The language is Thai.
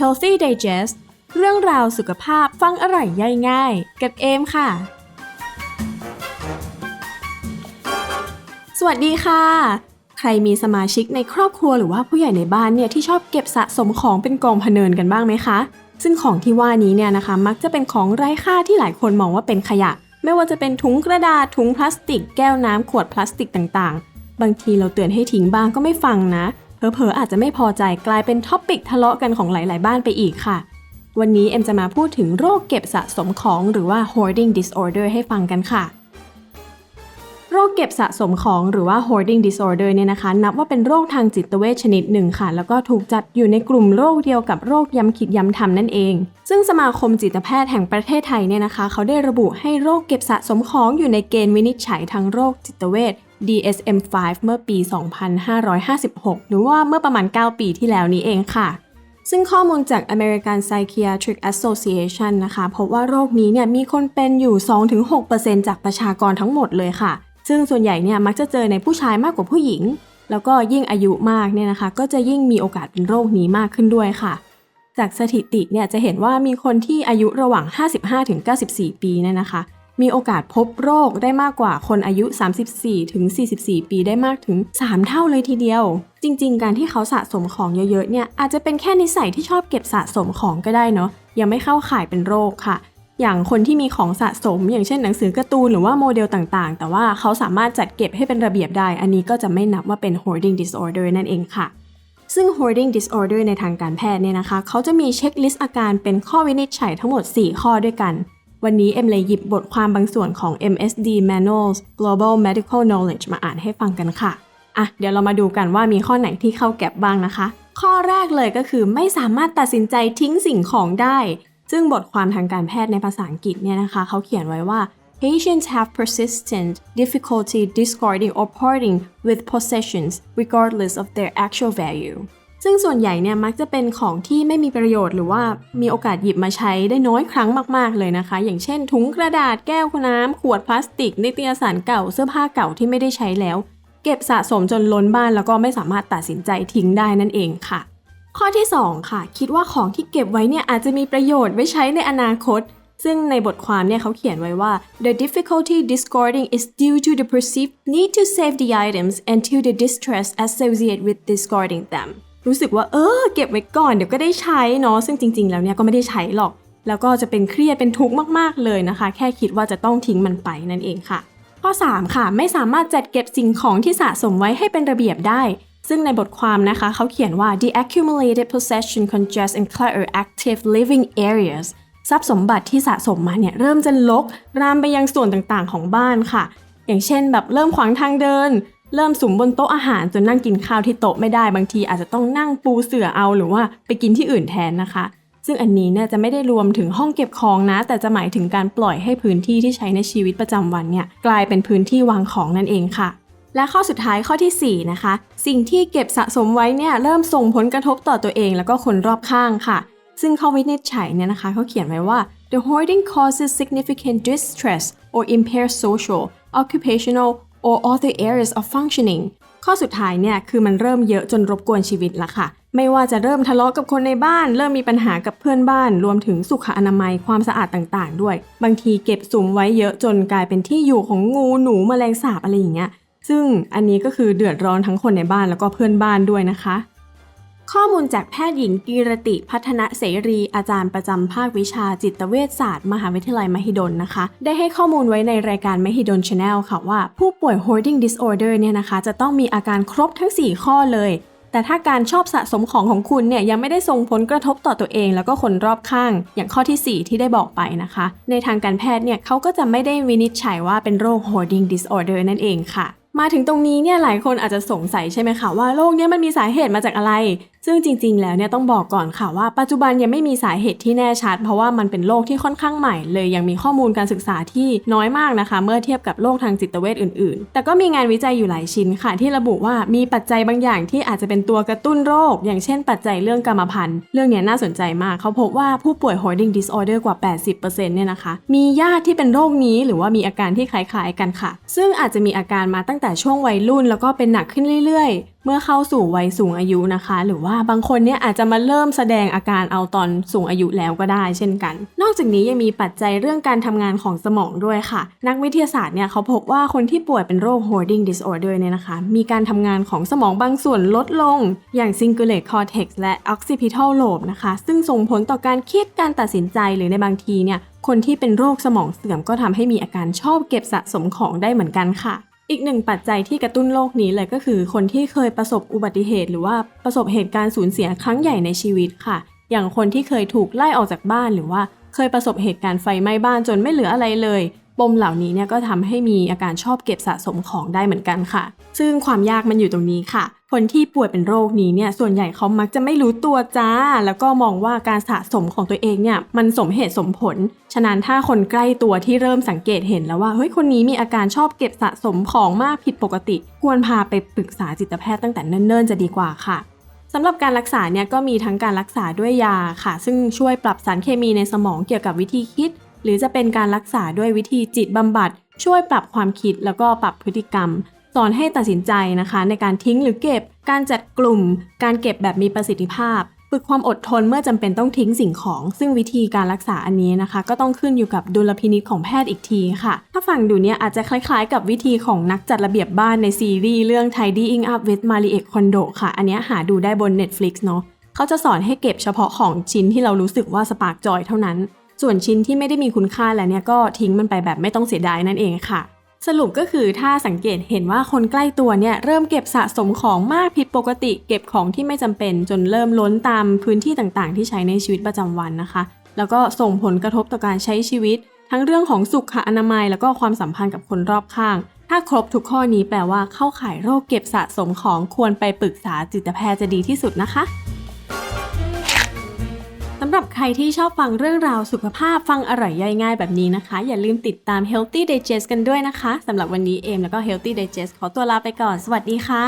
Healthy Digest เรื่องราวสุขภาพฟังอร่อยย่อยง่าย กับเอมค่ะ สวัสดีค่ะ ใครมีสมาชิกในครอบครัวหรือว่าผู้ใหญ่ในบ้านเนี่ยที่ชอบเก็บสะสมของเป็นกองพเนินกันบ้างไหมคะ ซึ่งของที่ว่านี้เนี่ยนะคะ มักจะเป็นของไร้ค่าที่หลายคนมองว่าเป็นขยะ ไม่ว่าจะเป็นถุงกระดาษถุงพลาสติก แก้วน้ำขวดพลาสติกต่างๆ บางทีเราเตือนให้ทิ้งบ้างก็ไม่ฟังนะ เผลอๆอาจจะไม่พอใจกลายเป็นท็อปิกทะเลาะกันของหลาย ๆ บ้านไปอีกค่ะ วันนี้เอ็มจะมาพูดถึงโรคเก็บสะสมของหรือว่า hoarding disorder ให้ฟังกันค่ะโรคเก็บสะสมของหรือว่า hoarding disorder เนี่ยนะคะ นับว่าเป็นโรคทางจิตเวชชนิดหนึ่งค่ะ แล้วก็ถูกจัดอยู่ในกลุ่มโรคเดียวกับโรคย้ำคิดย้ำทำนั่นเอง ซึ่งสมาคมจิตแพทย์แห่งประเทศไทยเนี่ยนะคะ เขาได้ระบุให้โรคเก็บสะสมของอยู่ในเกณฑ์วินิจฉัยทางโรคจิตเวช DSM-5 เมื่อปี 2556 หรือว่าเมื่อประมาณ 9 ปีที่แล้วนี้เองค่ะ ซึ่งข้อมูลจาก American Psychiatric Association นะคะพบว่าโรคนี้เนี่ยมีคนเป็นอยู่ 2-6%จากประชากรทั้งหมดเลยค่ะ ซึ่งส่วนใหญ่เนี่ยมักจะเจอในผู้ชายมากกว่าผู้หญิง แล้วก็ยิ่งอายุมากเนี่ยนะคะ ก็จะยิ่งมีโอกาสเป็นโรคนี้มากขึ้นด้วยค่ะจากสถิติเนี่ยจะเห็นว่ามีคนที่อายุระหว่าง 55-94 ปีเนี่ยนะคะ มีโอกาสพบโรคได้มากกว่าคนอายุ 34-44 ปีได้มากถึง 3 เท่าเลยทีเดียว จริง ๆ การที่เขาสะสมของเยอะๆเนี่ยอาจจะเป็นแค่นิสัยที่ชอบเก็บสะสมของก็ได้เนาะยังไม่เข้าข่ายเป็นโรคค่ะ อย่างคนที่มีของสะสม อย่างเช่นหนังสือการ์ตูนหรือว่าโมเดลต่างๆ แต่ว่าเขาสามารถจัดเก็บให้เป็นระเบียบได้ อันนี้ก็จะไม่นับว่าเป็น hoarding disorder นั่นเองค่ะซึ่ง hoarding disorder ในทางการแพทย์เนี่ยนะคะ เขาจะมีเช็คลิสต์อาการเป็นข้อวินิจฉัยทั้งหมด 4 ข้อด้วยกัน วันนี้เอ็มเลยหยิบบทความบางส่วนของ MSD Manuals Global Medical Knowledge มาอ่านให้ฟังกันค่ะ อะ เดี๋ยวเรามาดูกันว่ามีข้อไหนที่เข้าแก็บบ้างนะคะ ข้อแรกเลยก็คือไม่สามารถตัดสินใจทิ้งสิ่งของได้ ซึ่งบทความทางการแพทย์ในภาษาอังกฤษเนี่ยนะคะ เขาเขียนไว้ว่า Patients have persistent difficulty discarding or parting with possessions regardless of their actual value ซึ่งส่วนใหญ่เนี่ยมักจะเป็นของที่ไม่มีประโยชน์หรือว่ามีโอกาสหยิบมาใช้ได้น้อยครั้งมาก ๆ เลยนะคะ อย่างเช่น ถุงกระดาษแก้วน้ำขวดพลาสติกนิตยสารเก่าเสื้อผ้าเก่าที่ไม่ได้ใช้แล้ว เก็บสะสมจนล้นบ้านแล้วก็ไม่สามารถตัดสินใจทิ้งได้นั่นเองค่ะ ข้อที่ 2 ค่ะ คิดว่าของที่เก็บไว้เนี่ยอาจจะมีประโยชน์ไว้ใช้ในอนาคตซึ่งในบทความเนี่ยเขาเขียนไว้ว่า the difficulty discarding is due to the perceived need to save the items and to the distress associated with discarding them รู้สึกว่าเออเก็บไว้ก่อนเดี๋ยวก็ได้ใช้เนาะซึ่งจริง ๆ แล้วเนี่ยก็ไม่ได้ใช้หรอก แล้วก็จะเป็นเครียดเป็นทุกข์มากๆเลยนะคะ แค่คิดว่าจะต้องทิ้งมันไปนั่นเองค่ะ ข้อ 3 ค่ะไม่สามารถจัดเก็บสิ่งของที่สะสมไว้ให้เป็นระเบียบได้ ซึ่งในบทความนะคะเขาเขียนว่า the accumulated possession congest and clutter active living areas ทรัพย์สมบัติที่สะสมมาเนี่ยเริ่มจะลกรามไปยังส่วนต่างๆ ของบ้านค่ะ อย่างเช่นแบบเริ่มขวางทางเดิน เริ่มสุมบนโต๊ะอาหารจนนั่งกินข้าวที่โต๊ะไม่ได้บางทีอาจจะต้องนั่งปูเสื่อเอาหรือว่าไปกินที่อื่นแทนนะคะ ซึ่งอันนี้เนี่ยจะไม่ได้รวมถึงห้องเก็บของนะ แต่จะหมายถึงการปล่อยให้พื้นที่ที่ใช้ในชีวิตประจำวันเนี่ยกลายเป็นพื้นที่วางของนั่นเองค่ะ และข้อสุดท้ายข้อทีสี่ 4 นะคะ สิ่งที่เก็บสะสมไว้เนี่ยเริ่มส่งผลกระทบต่อตัวเอง แล้วก็คนรอบข้างค่ะ ซึ่งข้อวินิจฉัยเนี่ยนะคะเขาเขียนไว้ว่า the hoarding causes significant distress or impairs social occupational or other areas of functioning ข้อสุดท้ายเนี่ยคือมันเริ่มเยอะจนรบกวนชีวิตละค่ะ ไม่ว่าจะเริ่มทะเลาะกับคนในบ้าน เริ่มมีปัญหากับเพื่อนบ้าน รวมถึงสุขอนามัยความสะอาดต่างๆ ด้วย บางทีเก็บสุมไว้เยอะจนกลายเป็นที่อยู่ของงูหนูแมลงสาบอะไรอย่างเงี้ยซึ่งอันนี้ก็คือเดือดร้อนทั้งคนในบ้านแล้วก็เพื่อนบ้านด้วยนะคะ ข้อมูลจากแพทย์หญิงกีรติพัฒนะเสรีอาจารย์ประจำภาควิชาจิตเวชศาสตร์มหาวิทยาลัยมหิดลนะคะ ได้ให้ข้อมูลไว้ในรายการมหิดล Channel ค่ะว่าผู้ป่วย hoarding disorder เนี่ยนะคะ จะต้องมีอาการครบทั้ง 4 ข้อเลย แต่ถ้าการชอบสะสมของของคุณเนี่ยยังไม่ได้ส่งผลกระทบต่อตัวเอง แล้วก็คนรอบข้าง อย่างข้อทีสี่4 ที่ได้บอกไปนะคะ ในทางการแพทย์เนี่ยเขาก็จะไม่ได้วินิจฉัยว่าเป็นโรค hoarding disorder นั่นเองค่ะมาถึงตรงนี้เนี่ยหลายคนอาจจะสงสัยใช่ไหมคะว่าโรคเนี้ยมันมีสาเหตุมาจากอะไร ซึ่งจริง ๆ แล้วเนี่ยต้องบอกก่อนค่ะว่าปัจจุบันยังไม่มีสาเหตุที่แน่ชัด เพราะว่ามันเป็นโรคที่ค่อนข้างใหม่เลยยังมีข้อมูลการศึกษาที่น้อยมากนะคะ เมื่อเทียบกับโรคทางจิตเวชอื่น ๆ แต่ก็มีงานวิจัยอยู่หลายชิ้นค่ะ ที่ระบุว่ามีปัจจัยบางอย่างที่อาจจะเป็นตัวกระตุ้นโรค อย่างเช่น ปัจจัยเรื่องกรรมพันธุ์เรื่องนี้น่าสนใจมากเขาพบว่าผู้ป่วย hoarding disorder กว่า 80%เนี่ยนะคะ มีญาติที่เป็นโรคนี้หรือว่ามีอาการที่คล้ายๆกันค่ะ ซึ่งอาจจะมีอาการมาตั้งแต่แต่ช่วงวัยรุ่น แล้วก็เป็นหนักขึ้นเรื่อยๆ เมื่อเข้าสู่วัยสูงอายุนะคะ หรือว่าบางคนเนี่ยอาจจะมาเริ่มแสดงอาการเอาตอนสูงอายุแล้วก็ได้ เช่นกัน นอกจากนี้ยังมีปัจจัยเรื่องการทำงานของสมองด้วยค่ะ นักวิทยาศาสตร์เนี่ยเขาพบว่าคนที่ป่วยเป็นโรค hoarding disorder เนี่ยนะคะ มีการทำงานของสมองบางส่วนลดลง อย่าง cingulate cortex และ occipital lobe นะคะ ซึ่งส่งผลต่อการคิดการตัดสินใจหรือในบางทีเนี่ยคนที่เป็นโรคสมองเสื่อมก็ทำให้มีอาการชอบเก็บสะสมของได้เหมือนกันค่ะ อีกหนึ่งปัจจัยที่กระตุ้นโลกนี้เลยก็คือ คนที่เคยประสบอุบัติเหตุ หรือว่าประสบเหตุการณ์สูญเสียครั้งใหญ่ในชีวิตค่ะ อย่างคนที่เคยถูกไล่ออกจากบ้านหรือว่าเคยประสบเหตุการณ์ไฟไหม้บ้านจนไม่เหลืออะไรเลย ปมเหล่านี้เนี่ยก็ทำให้มีอาการชอบเก็บสะสมของได้เหมือนกันค่ะ ซึ่งความยากมันอยู่ตรงนี้ค่ะ คนที่ป่วยเป็นโรคนี้เนี่ยส่วนใหญ่เขามักจะไม่รู้ตัวจ้า แล้วก็มองว่าการสะสมของตัวเองเนี่ยมันสมเหตุสมผล ฉะนั้นถ้าคนใกล้ตัวที่เริ่มสังเกตเห็นแล้วว่าเฮ้ยคนนี้มีอาการชอบเก็บสะสมของมากผิดปกติ ควรพาไปปรึกษาจิตแพทย์ตั้งแต่เนิ่นๆ จะดีกว่าค่ะสำหรับการรักษาเนี่ยก็มีทั้งการรักษาด้วยยาค่ะ ซึ่งช่วยปรับสารเคมีในสมองเกี่ยวกับวิธีคิด หรือจะเป็นการรักษาด้วยวิธีจิตบำบัด ช่วยปรับความคิดแล้วก็ปรับพฤติกรรม สอนให้ตัดสินใจนะคะ ในการทิ้งหรือเก็บ การจัดกลุ่ม การเก็บแบบมีประสิทธิภาพ ฝึกความอดทนเมื่อจำเป็นต้องทิ้งสิ่งของ ซึ่งวิธีการรักษาอันนี้นะคะ ก็ต้องขึ้นอยู่กับดุลพินิจของแพทย์อีกทีค่ะ ถ้าฟังดูเนี่ยอาจจะคล้ายๆ กับวิธีของนักจัดระเบียบบ้านในซีรีส์เรื่อง Tidying Up with Marie Kondo ค่ะ อันเนี้ยหาดูได้บน Netflix เนาะเขาจะสอนให้เก็บเฉพาะของชิ้นที่เรารู้สึกว่าสปาร์กจอยเท่านั้น ส่วนชิ้นที่ไม่ได้มีคุณค่าแล้วเนี่ยก็ทิ้งมันไปแบบไม่ต้องเสียดายนั่นเองค่ะ สรุปก็คือถ้าสังเกตเห็นว่าคนใกล้ตัวเนี่ยเริ่มเก็บสะสมของมากผิดปกติ เก็บของที่ไม่จำเป็นจนเริ่มล้นตามพื้นที่ต่างๆ ที่ใช้ในชีวิตประจำวันนะคะ แล้วก็ส่งผลกระทบต่อการใช้ชีวิต ทั้งเรื่องของสุขอนามัย แล้วก็ความสัมพันธ์กับคนรอบข้าง ถ้าครบทุกข้อนี้แปลว่าเข้าข่ายโรคเก็บสะสมของควรไปปรึกษาจิตแพทย์จะดีที่สุดนะคะ หรับใครที่ชอบฟังเรื่องราวสุขภาพฟังอร่อยย่อยง่ายแบบนี้นะคะ อย่าลืมติดตาม Healthy Digest กันด้วยนะคะสำหรับวันนี้เอมแล้วก็ Healthy Digest ขอตัวลาไปก่อน สวัสดีค่ะ